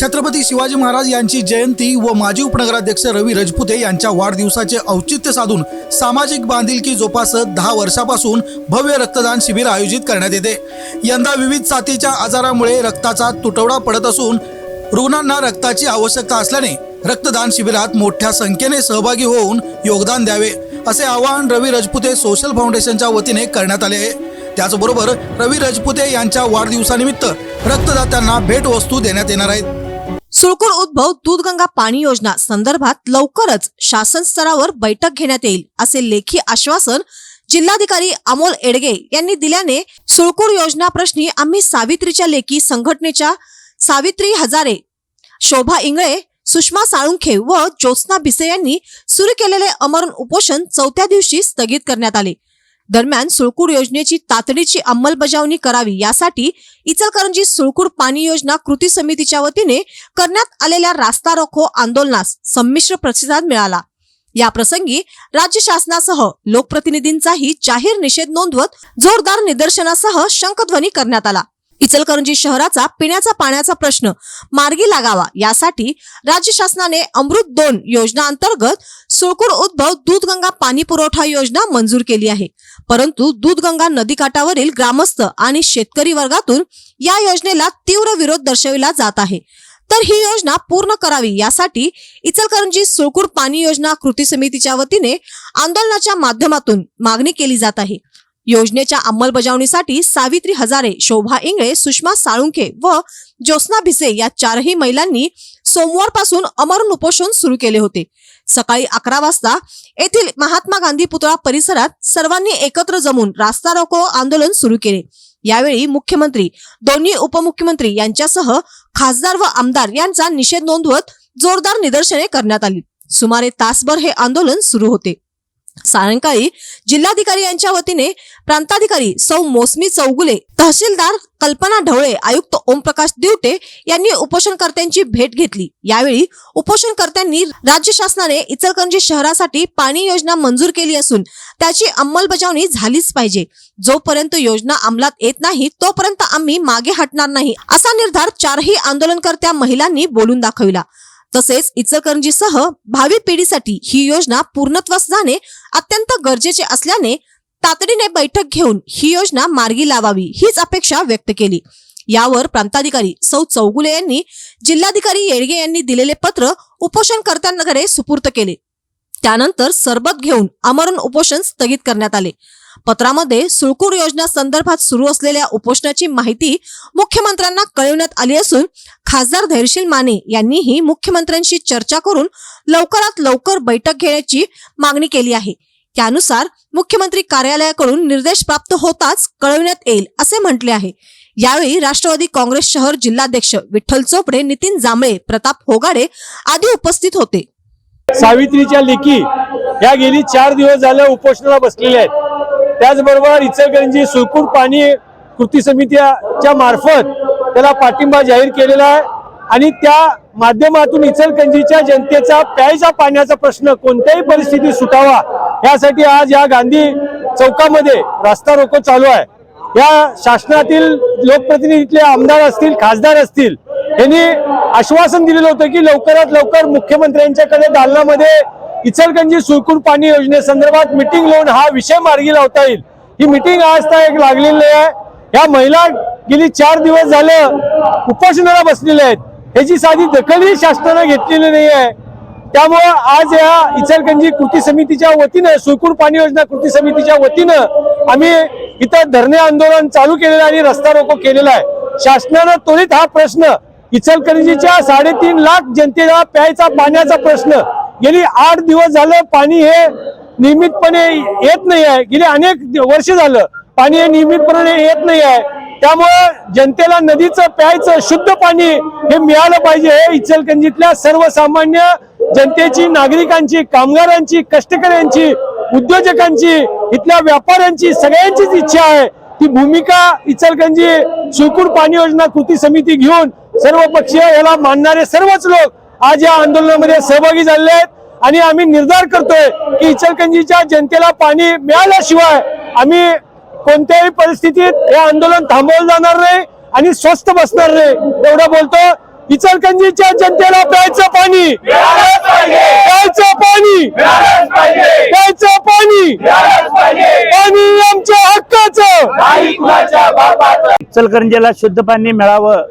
छत्रपती शिवाजी महाराज यांची जयंती व माजी उपनगराध्यक्ष रवी रजपुते यांच्या वाढदिवसाचे औचित्य साधून सामाजिक बांधिलकी जोपासत दहा वर्षापासून भव्य रक्तदान शिबिर आयोजित करण्यात येते. यंदा विविध साथीच्या आजारामुळे रक्ताचा तुटवडा पडत असून रुग्णांना रक्ताची आवश्यकता असल्याने रक्तदान शिबिरात मोठ्या संख्येने सहभागी होऊन योगदान द्यावे असे आवाहन रवी रजपुते सोशल फाउंडेशनच्या वतीने करण्यात आले आहे. त्याचबरोबर रवी रजपुते यांच्या वाढदिवसानिमित्त रक्तदात्यांना भेटवस्तू देण्यात येणार आहेत. सुळकूर उद्भव दूधगंगा पाणी योजना संदर्भात लवकरच शासन स्तरावर बैठक घेण्यात येईल असे लेखी आश्वासन जिल्हाधिकारी अमोल एडगे यांनी दिल्याने सुळकूर योजना प्रश्नी आम्ही सावित्रीच्या लेखी संघटनेच्या सावित्री हजारे शोभा इंगळे सुषमा साळुंखे व ज्योत्स्ना भिसे यांनी सुरू केलेले अमरण उपोषण चौथ्या दिवशी स्थगित करण्यात आले. दरम्यान सुळकूड योजनेची तातडीची अंमलबजावणी करावी यासाठी इचलकरंजी सुळकूड पाणी योजना कृती समितीच्या वतीने करण्यात आलेल्या रास्ता रोखो आंदोलनास संमिश्र प्रतिसाद मिळाला. या प्रसंगी राज्य शासनासह लोकप्रतिनिधींचाही जाहीर निषेध नोंदवत जोरदार निदर्शनासह शंखध्वनी करण्यात आला. इचलकरंजी शहराचा पिण्याचा पाण्याचा प्रश्न मार्गी लागावा यासाठी राज्य शासनाने अमृत दोन योजना अंतर्गत सुळकूर उद्भव दूधगंगा पाणी पुरवठा योजना मंजूर केली आहे. परंतु दूधगंगा नदीकाठावरील ग्रामस्थ आणि शेतकरी वर्गातून या योजनेला तीव्र विरोध दर्शविला जात आहे. तर ही योजना पूर्ण करावी यासाठी इचलकरंजी सुळकूर पाणी योजना कृती समितीच्या वतीने आंदोलनाच्या माध्यमातून मागणी केली जात आहे. योजनेच्या अंमलबजावणीसाठी सावित्री हजारे शोभा इंगळे सुषमा साळुंखे व ज्योत्स्ना भिसे या चारही महिलांनी सोमवारपासून अमरण उपोषण सुरू केले होते. सकाळी अकरा वाजता येथील महात्मा गांधी पुतळा परिसरात सर्वांनी एकत्र जमून रास्ता रोको आंदोलन सुरू केले. यावेळी मुख्यमंत्री दोन्ही उपमुख्यमंत्री यांच्यासह खासदार व आमदार यांचा निषेध नोंदवत जोरदार निदर्शने करण्यात आली. सुमारे तासभर हे आंदोलन सुरू होते. सायंकाळी जिल्हाधिकारी यांच्या वतीने प्रांताधिकारी सौ मोसमी चौगुले तहसीलदार कल्पना ढवळे आयुक्त ओमप्रकाश दिवटे यांनी उपोषणकर्त्यांची भेट घेतली. यावेळी उपोषणकर्त्यांनी राज्य शासनाने इचलकरंजी शहरासाठी पाणी योजना मंजूर केली असून त्याची अंमलबजावणी झालीच पाहिजे. जोपर्यंत योजना अंमलात येत नाही तोपर्यंत आम्ही मागे हटणार नाही असा निर्धार चारही आंदोलनकर्त्या महिलांनी बोलून दाखविला. तसेच इचलकरंजीसह भावी पिढीसाठी ही योजना पूर्णत्वास जाणे अत्यंत गरजेचे असल्याने तातडीने बैठक घेऊन ही योजना मार्गी लावावी हीच अपेक्षा व्यक्त केली. यावर प्रांताधिकारी सौ चौगुले यांनी जिल्हाधिकारी येडगे यांनी दिलेले पत्र उपोषणकर्त्यांकडे सुपूर्त केले. त्यानंतर सरबत घेऊन आमरण उपोषण स्थगित करण्यात आले. पत्रामध्ये सुळकूर योजना संदर्भात सुरू असलेल्या उपोषणाची माहिती मुख्यमंत्र्यांना कळविण्यात आली असून खासदार धैर्यशील माने यांनीही मुख्यमंत्र्यांशी चर्चा करून लवकरात लवकर बैठक घेण्याची मागणी केली आहे. त्यानुसार मुख्यमंत्री कार्यालयाकडून निर्देश प्राप्त होताच कळविण्यात येईल असे म्हटले आहे. यावेळी राष्ट्रवादी काँग्रेस शहर जिल्हाध्यक्ष विठ्ठल चोपडे नितीन जांभळे प्रताप होगाडे आदी उपस्थित होते. सावित्रीच्या लेखी या गेली चार दिवस झाल्या उपोषणाला बसलेल्या आहेत. त्याचबरोबर इचलकरंजी सुळकूर पाणी कृती समितीच्या मार्फत त्याला पाठिंबा जाहीर केलेला आहे. आणि त्या माध्यमातून इचलकरंजीच्या जनतेचा प्यायच्या पाण्याचा प्रश्न कोणत्याही परिस्थितीत सुटावा यासाठी आज या गांधी चौकामध्ये रास्ता रोको चालू आहे. या शासनातील लोकप्रतिनिधीतले आमदार असतील खासदार असतील यांनी आश्वासन दिलेलं होतं की लवकरात लवकर मुख्यमंत्र्यांच्याकडे दालनामध्ये इचलगंजी सुळकूर पाणी योजनेसंदर्भात मिटिंग लावून हा विषय मार्गी लावता येईल. ही मिटिंग आज तर एक लागलेली आहे. या महिला गेली चार दिवस झालं उपोषणाला बसलेल्या आहेत. याची साधी दखलही शासनानं घेतलेली नाही आहे त्यामुळं आज या इचलगंजी कृती समितीच्या वतीनं सुळकूर पाणी योजना कृती समितीच्या वतीनं आम्ही इथं धरणे आंदोलन चालू केलेलं आहे आणि रस्ता रोको केलेला आहे. शासनानं त्वरित हा प्रश्न इचलकरंजीच्या साडेतीन लाख जनतेला प्यायचा पाण्याचा प्रश्न गेली आठ दिवस झालं पाणी हे नियमितपणे येत नाही आहे. गेली अनेक वर्ष झालं पाणी हे नियमितपणे येत नाही आहे. त्यामुळं जनतेला नदीचं प्यायचं शुद्ध पाणी हे मिळालं पाहिजे हे इचलकरंजीतल्या सर्वसामान्य जनतेची नागरिकांची कामगारांची कष्टकऱ्यांची उद्योजकांची इथल्या व्यापाऱ्यांची सगळ्यांचीच इच्छा आहे. ती भूमिका इचलकरंजी सुळकूर पाणी योजना कृती समिती घेऊन सर्व पक्षीय याला मानणारे सर्वच लोक आज या आंदोलनामध्ये सहभागी झाले आहेत आणि आम्ही निर्धार करतोय की इचलकंजीच्या जनतेला पाणी मिळाल्याशिवाय आम्ही कोणत्याही परिस्थितीत हे आंदोलन थांबवलं जाणार नाही आणि स्वस्त बसणार नाही. एवढं बोलतो इचलकंजीच्या जनतेला प्यायचं पाणी. प्यायचं पाणी. प्यायचं पाणी. पाणी आमच्या हक्काचं. इचलकरंजीला शुद्ध पाणी मिळावं.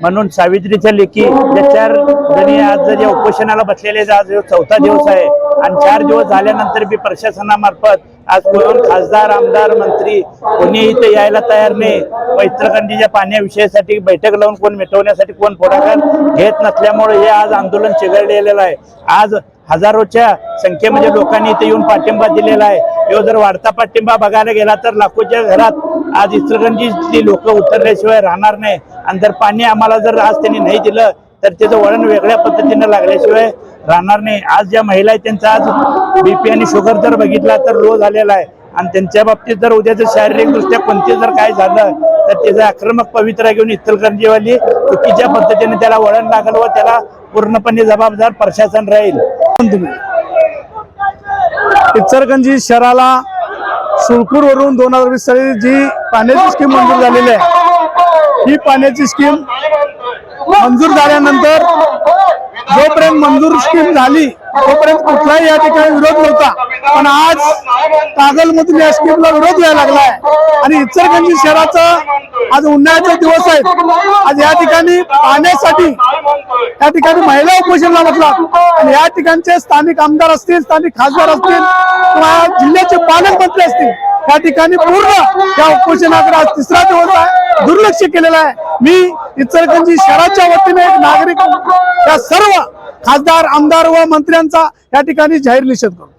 म्हणून सावित्रीच्या लेखी ज्या चार जणी आज जे उपोषणाला बसलेले आज चौथा दिवस आहे. आणि चार दिवस झाल्यानंतर बी प्रशासनामार्फत आज कोण खासदार आमदार मंत्री कोणी इथे यायला तयार नाही. व पाण्याविषयासाठी बैठक लावून कोण मिटवण्यासाठी कोण पुढाकार घेत नसल्यामुळे हे आज आंदोलन चिघळलेलं आहे. आज हजारोच्या संख्येमध्ये लोकांनी इथे येऊन पाठिंबा दिलेला आहे. तो जर वाढता पाठिंबा बघायला गेला तर लाखोच्या घरात आज इचलकरंजीतली लोक उतरल्याशिवाय राहणार नाही. आणि जर पाणी आम्हाला जर आज त्यांनी नाही दिलं तर त्याचं वळण वेगळ्या पद्धतीनं लागल्याशिवाय राहणार नाही. आज ज्या महिला आहेत त्यांचा आज बीपी आणि शुगर जर बघितला तर लो झालेला आहे. आणि त्यांच्या बाबतीत जर उद्या जर शारीरिकदृष्ट्या कोणते जर काय झालं तर त्याचं आक्रमक पवित्रा घेऊन इचलकरंजीवाली चुकीच्या पद्धतीने त्याला वळण लागलं व त्याला पूर्णपणे जबाबदार प्रशासन राहील. इचलकरंजी शहराला सुळकूर वरून दोन हजार वीस साली जी पाण्याची स्कीम मंजूर झालेली आहे ही पाण्याची स्कीम मंजूर झाल्यानंतर जोपर्यंत मंजूर स्कीम झाली तोपर्यंत कुठलाही या ठिकाणी विरोध नव्हता. पण आज कागलमधून या स्कीमला विरोध यायला लागलाय. आणि इचलकरंजी शहराचा आज उन्हाळ्याचे दिवस आहेत आज या ठिकाणी पाण्यासाठी या ठिकाणी महिला उपोषणला बसलात आणि या ठिकाणचे स्थानिक आमदार असतील स्थानिक खासदार असतील किंवा जिल्ह्याचे पालकमंत्री असतील या ठिकाणी पूर्ण या उपोषणाकडे आज तिसरा दिवस आहे. दुर्लक्ष केलेलं आहे. मी इचलकरंजी शहराच्या वतीने एक नागरिक या सर्व खासदार आमदार व मंत्र्यांचा या ठिकाणी जाहीर निषेध करतो.